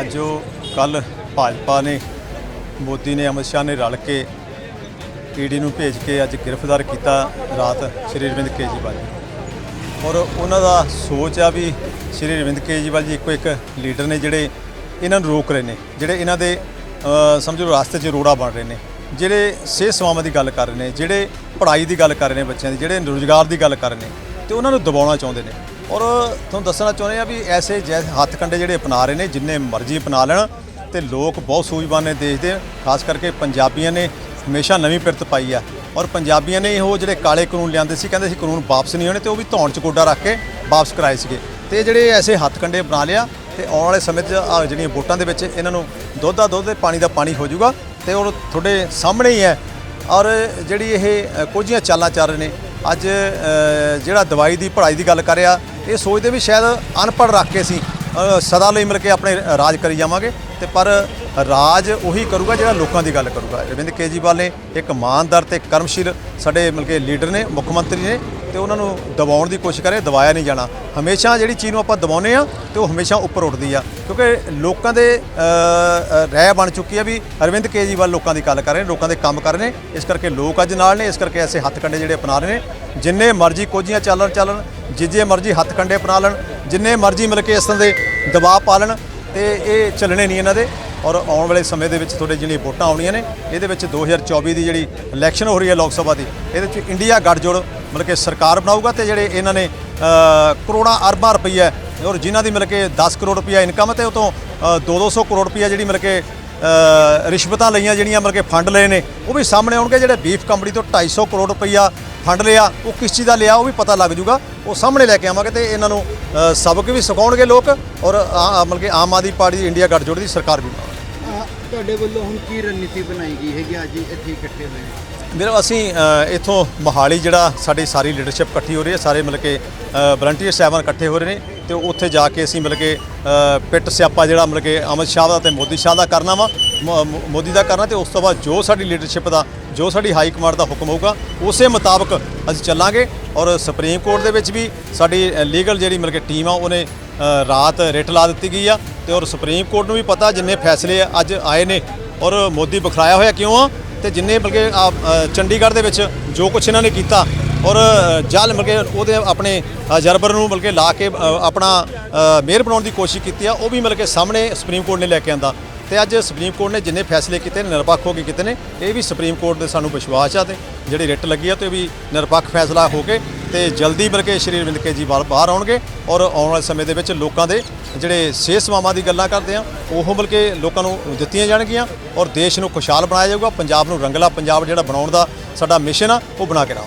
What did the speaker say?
ਅੱਜ ਉਹ ਕੱਲ ਭਾਜਪਾ ਨੇ, ਮੋਦੀ ਨੇ, ਅਮਿਤ ਸ਼ਾਹ ਨੇ ਰਲ ਕੇ ਈਡੀ ਨੂੰ ਭੇਜ ਕੇ ਅੱਜ ਗ੍ਰਿਫਤਾਰ ਕੀਤਾ ਰਾਤ ਸ਼੍ਰੀ ਅਰਵਿੰਦ ਕੇਜਰੀਵਾਲ ਔਰ ਉਹਨਾਂ ਦਾ ਸੋਚ ਆ ਵੀ ਸ਼੍ਰੀ ਅਰਵਿੰਦ ਕੇਜਰੀਵਾਲ ਜੀ ਇੱਕੋ ਇੱਕ ਲੀਡਰ ਨੇ ਜਿਹੜੇ ਇਹਨਾਂ ਨੂੰ ਰੋਕ ਰਹੇ ਨੇ, ਜਿਹੜੇ ਇਹਨਾਂ ਦੇ ਸਮਝੋ ਰਸਤੇ 'ਚ ਰੋੜਾ ਬਣ ਰਹੇ ਨੇ, ਜਿਹੜੇ ਸਿਹਤ ਸੇਵਾਵਾਂ ਦੀ ਗੱਲ ਕਰ ਰਹੇ ਨੇ, ਜਿਹੜੇ ਪੜ੍ਹਾਈ ਦੀ ਗੱਲ ਕਰ ਰਹੇ ਨੇ ਬੱਚਿਆਂ ਦੀ, ਜਿਹੜੇ ਰੋਜ਼ਗਾਰ ਦੀ ਗੱਲ ਕਰ ਰਹੇ ਨੇ, ਤੇ ਉਹਨਾਂ ਨੂੰ ਦਬਾਉਣਾ ਚਾਹੁੰਦੇ ਨੇ। ਔਰ ਤੁਹਾਨੂੰ ਦੱਸਣਾ ਚਾਹੁੰਦੇ ਆ ਵੀ ਐਸੇ ਜੈ ਹੱਥ ਕੰਡੇ ਜਿਹੜੇ ਅਪਣਾ ਰਹੇ ਨੇ, ਜਿੰਨੇ ਮਰਜ਼ੀ ਅਪਣਾ ਲੈਣ ਤੇ ਲੋਕ ਬਹੁਤ ਸੂਝਵਾਨ ਨੇ ਦੇਸ਼ ਦੇ, ਖਾਸ ਕਰਕੇ ਪੰਜਾਬੀਆਂ ਨੇ ਹਮੇਸ਼ਾ ਨਵੀਂ ਪਿਰਤ ਪਾਈ ਆ। ਔਰ ਪੰਜਾਬੀਆਂ ਨੇ ਉਹ ਜਿਹੜੇ ਕਾਲੇ ਕਾਨੂੰਨ ਲਿਆਂਦੇ ਸੀ, ਕਹਿੰਦੇ ਸੀ ਕਾਨੂੰਨ ਵਾਪਸ ਨਹੀਂ ਹੋਣੇ ਤੇ ਉਹ ਵੀ ਧੌਣ ਚ ਗੋਡਾ ਰੱਖ ਕੇ ਵਾਪਸ ਕਰਾਏ ਸੀਗੇ। ਤੇ ਇਹ ਜਿਹੜੇ ਐਸੇ ਹੱਥ ਕੰਡੇ ਬਣਾ ਲਿਆ ਤੇ ਆਉਣ ਵਾਲੇ ਸਮੇਂ 'ਚ ਆ ਜਿਹੜੀਆਂ ਵੋਟਾਂ ਦੇ ਵਿੱਚ ਇਹਨਾਂ ਨੂੰ ਦੁੱਧ ਦਾ ਦੁੱਧ ਤੇ ਪਾਣੀ ਦਾ ਪਾਣੀ ਹੋ ਜਾਊਗਾ ਤੇ ਉਹ ਤੁਹਾਡੇ ਸਾਹਮਣੇ ਹੀ ਹੈ। ਔਰ ਜਿਹੜੀ ਇਹ ਕੁਝੀਆਂ ਚਾਲਾਂ ਚੱਲ ਰਹੇ ਨੇ ਅੱਜ ਜਿਹੜਾ ਦਵਾਈ ਦੀ ਪੜ੍ਹਾਈ ਦੀ ਗੱਲ ਕਰ ਰਿਹਾ, ਇਹ ਸੋਚਦੇ ਵੀ ਸ਼ਾਇਦ ਅਨਪੜ੍ਹ ਰੱਖ ਕੇ ਅਸੀਂ ਸਦਾ ਲਈ ਮਿਲ ਕੇ ਆਪਣੇ ਰਾਜ ਕਰੀ ਜਾਵਾਂਗੇ। ਤੇ ਪਰ ਰਾਜ ਉਹੀ ਕਰੂਗਾ ਜਿਹੜਾ ਲੋਕਾਂ ਦੀ ਗੱਲ ਕਰੂਗਾ। ਅਰਵਿੰਦ ਕੇਜਰੀਵਾਲ ਨੇ ਇੱਕ ਇਮਾਨਦਾਰ ਤੇ ਕਰਮਸ਼ੀਲ ਸਾਡੇ ਮਿਲ ਕੇ ਲੀਡਰ ਨੇ, ਮੁੱਖ ਮੰਤਰੀ ਨੇ ਤੇ ਉਹਨਾਂ ਨੂੰ ਦਬਾਉਣ ਦੀ ਕੋਸ਼ਿਸ਼ ਕਰੇ, ਦਬਾਇਆ ਨਹੀਂ ਜਾਣਾ। ਹਮੇਸ਼ਾ ਜਿਹੜੀ ਚੀਜ਼ ਨੂੰ ਆਪਾਂ ਦਬਾਉਨੇ ਆ ਤੇ ਉਹ ਹਮੇਸ਼ਾ ਉੱਪਰ ਉੱਠਦੀ ਆ। ਕਿਉਂਕਿ ਲੋਕਾਂ ਦੇ ਰਹਿ ਬਣ ਚੁੱਕੀ ਆ ਵੀ ਅਰਵਿੰਦ ਕੇਜਰੀਵਾਲ ਲੋਕਾਂ ਦੀ ਗੱਲ ਕਰ ਰਹੇ ਨੇ, ਲੋਕਾਂ ਦੇ ਕੰਮ ਕਰ ਰਹੇ ਨੇ। ਇਸ ਕਰਕੇ ਲੋਕ ਅੱਜ ਨਾਲ ਨੇ, ਇਸ ਕਰਕੇ ਐਸੇ ਹੱਥ ਕੰਡੇ ਜਿਹੜੇ ਅਪਣਾ ਰਹੇ ਨੇ। ਜਿੰਨੇ ਮਰਜ਼ੀ ਕੋਝੀਆਂ ਚੱਲਣ ਚੱਲਣ, ਜਿੱਜੇ ਮਰਜ਼ੀ ਹੱਥ ਕੰਡੇ ਅਪਣਾ ਲੈਣ, ਜਿੰਨੇ ਮਰਜ਼ੀ ਮਿਲ ਕੇ ਇਸ ਤਰ੍ਹਾਂ ਦੇ ਦਬਾਅ ਪਾ ਲੈਣ ਤੇ ਇਹ ਚੱਲਣੇ ਨਹੀਂ ਇਹਨਾਂ ਦੇ। ਔਰ ਆਉਣ ਵਾਲੇ ਸਮੇਂ ਦੇ ਵਿੱਚ ਤੁਹਾਡੇ ਜਿਹੜੀਆਂ ਵੋਟਾਂ ਆਉਣੀਆਂ ਨੇ, ਇਹਦੇ ਵਿੱਚ 2024 ਦੀ ਜਿਹੜੀ ਇਲੈਕਸ਼ਨ ਹੋ ਰਹੀ ਹੈ ਲੋਕ ਸਭਾ ਦੀ, ਇਹਦੇ ਵਿੱਚ ਇੰਡੀਆ ਗੱਠਜੋੜ ਮਤਲਬ ਕਿ ਸਰਕਾਰ ਬਣਾਊਗਾ ਤੇ ਜਿਹੜੇ ਇਹਨਾਂ ਨੇ ਕਰੋੜਾਂ ਅਰਬਾਂ ਰੁਪਈਆ ਔਰ ਜਿਨ੍ਹਾਂ ਦੀ ਮਿਲ ਕੇ 10 ਕਰੋੜ ਰੁਪਈਆ ਇਨਕਮ ਤੇ ਉਹ ਤੋਂ 2-200 ਕਰੋੜ ਰੁਪਈਆ ਜਿਹੜੀ ਮਿਲ ਕੇ ਰਿਸ਼ਵਤਾਂ ਲਈਆਂ ਜਿਹੜੀਆਂ ਮਤਲਬ ਕਿ ਫੰਡ ਲਏ ਨੇ, ਉਹ ਵੀ ਸਾਹਮਣੇ ਆਉਣਗੇ, ਜਿਹੜੇ ਬੀਫ ਕੰਪਨੀ ਤੋਂ 250 ਕਰੋੜ ਰੁਪਈਆ ਫੰਡ ਲਿਆ, ਉਹ ਕਿਸ ਚੀਜ਼ ਦਾ ਲਿਆ, ਉਹ ਵੀ ਪਤਾ ਲੱਗ ਜੂਗਾ ਉਹ ਸਾਹਮਣੇ ਲੈ ਕੇ ਆਵਾਂਗੇ ਤੇ ਇਹਨਾਂ ਨੂੰ ਸਬਕ ਵੀ ਸਿਖਾਉਣਗੇ ਲੋਕ ਔਰ ਮਤਲਬ ਕਿ ਆਮ ਆਦਮੀ ਪਾਰਟੀ ਇੰਡੀਆ ਗੱਠਜੋੜ ਦੀ ਸਰਕਾਰ ਵੀ ਬਣਾਉਣਗੇ। ਤੁਹਾਡੇ ਵੱਲੋਂ ਹੁਣ ਕੀ ਰਣਨੀਤੀ ਬਣਾਈ ਗਈ ਹੈਗੀ, ਅੱਜ ਇੱਥੇ ਇਕੱਠੇ ਹੋਏ? ਹਾਂ? ਵੀਰ ਅਸੀਂ ਅ, ਇੱਥੋਂ ਮੋਹਾਲੀ ਜਿਹੜਾ ਸਾਡੀ ਸਾਰੀ ਲੀਡਰਸ਼ਿਪ ਇਕੱਠੀ ਹੋ ਰਹੀ ਹੈ ਸਾਰੇ ਮਿਲ ਕੇ ਵਲੰਟੀਅਰ ਸਾਹਿਬਾਨ ਇਕੱਠੇ ਹੋ ਰਹੇ ਨੇ ਤੇ ਉੱਥੇ ਜਾ ਕੇ ਅਸੀਂ ਮਿਲ ਕੇ ਪਿੱਟ ਸਿਆਪਾ ਜਿਹੜਾ ਮਿਲ ਕੇ ਅਮਿਤ ਸ਼ਾਹ ਦਾ ਤੇ ਮੋਦੀ ਸ਼ਾਹ ਦਾ ਕਰਨਾ ਵਾ ਮੋ- ਮੋਦੀ ਦਾ ਕਰਨਾ ਤੇ ਉਸ ਤੋਂ ਬਾਅਦ ਜੋ ਸਾਡੀ ਲੀਡਰਸ਼ਿਪ ਦਾ ਜੋ ਸਾਡੀ ਹਾਈ ਕਮਾਂਡ ਦਾ ਹੁਕਮ ਹੋਊਗਾ ਉਸੇ ਮੁਤਾਬਕ ਅਸੀਂ ਚੱਲਾਂਗੇ ਔਰ ਸੁਪਰੀਮ ਕੋਰਟ ਦੇ ਵਿੱਚ ਵੀ ਸਾਡੀ ਲੀਗਲ ਜਿਹੜੀ ਮਿਲ ਕੇ ਟੀਮ ਆ ਉਹਨੇ ਰਾਤ ਰਿਟ ਲਾ ਦਿੱਤੀ ਗਈ ਆ ਤੇ ਔਰ ਸੁਪਰੀਮ ਕੋਰਟ ਨੂੰ ਵੀ ਪਤਾ ਜਿੰਨੇ ਫੈਸਲੇ ਅੱਜ ਆਏ ਨੇ ਔਰ ਮੋਦੀ ਬਖਰਾਇਆ ਹੋਇਆ ਕਿਉਂ ਆ ਤੇ ਜਿੰਨੇ ਬਲਕਿ ਆ, ਚੰਡੀਗੜ੍ਹ ਦੇ ਵਿੱਚ ਜੋ ਕੁਛ ਇਹਨਾਂ ਨੇ ਕੀਤਾ ਔਰ ਜਲ ਬਲਕਿ ਉਹਦੇ ਆਪਣੇ ਜਰਬਰ ਨੂੰ ਬਲਕਿ ਲਾ ਕੇ ਆਪਣਾ ਮੇਅਰ ਬਣਾਉਣ ਦੀ ਕੋਸ਼ਿਸ਼ ਕੀਤੀ ਆ ਉਹ ਵੀ ਮਿਲ ਕੇ ਸਾਹਮਣੇ ਸੁਪਰੀਮ ਕੋਰਟ ਨੇ ਲੈ ਕੇ ਆਂਦਾ। ਤੇ ਅੱਜ ਸੁਪਰੀਮ ਕੋਰਟ ਨੇ ਜਿੰਨੇ ਫੈਸਲੇ ਕੀਤੇ ਨੇ ਨਿਰਪੱਖ ਹੋ ਕੇ ਕੀਤੇ ਨੇ ਇਹ ਵੀ ਸੁਪਰੀਮ ਕੋਰਟ ਦੇ ਸਾਨੂੰ ਵਿਸ਼ਵਾਸ ਆ ਤੇ ਜਿਹੜੀ ਰਿਟ ਲੱਗੀ ਆ ਤੇ ਇਹ ਵੀ ਨਿਰਪੱਖ ਫੈਸਲਾ ਹੋ ਕੇ ਤੇ ਜਲਦੀ ਬਲਕਿ ਸ਼੍ਰੀ ਅਰਵਿੰਦ ਕੇਜਰੀਵਾਲ ਬਾਹਰ ਆਉਣਗੇ ਔਰ ਆਉਣ ਵਾਲੇ ਸਮੇਂ ਦੇ ਵਿੱਚ ਲੋਕਾਂ ਦੇ ਜਿਹੜੇ ਸਿਹਤ ਸੇਵਾਵਾਂ ਦੀ ਗੱਲਾਂ ਕਰਦੇ ਆ, ਉਹ ਬਲਕਿ ਲੋਕਾਂ ਨੂੰ ਦਿੱਤੀਆਂ ਜਾਣਗੀਆਂ ਔਰ ਦੇਸ਼ ਨੂੰ ਖੁਸ਼ਹਾਲ ਬਣਾਇਆ ਜਾਊਗਾ, ਪੰਜਾਬ ਨੂੰ ਰੰਗਲਾ ਪੰਜਾਬ ਜਿਹੜਾ ਬਣਾਉਣ ਦਾ ਸਾਡਾ ਮਿਸ਼ਨ ਆ, ਉਹ ਬਣਾ ਕੇ ਰਹਾਂਗੇ।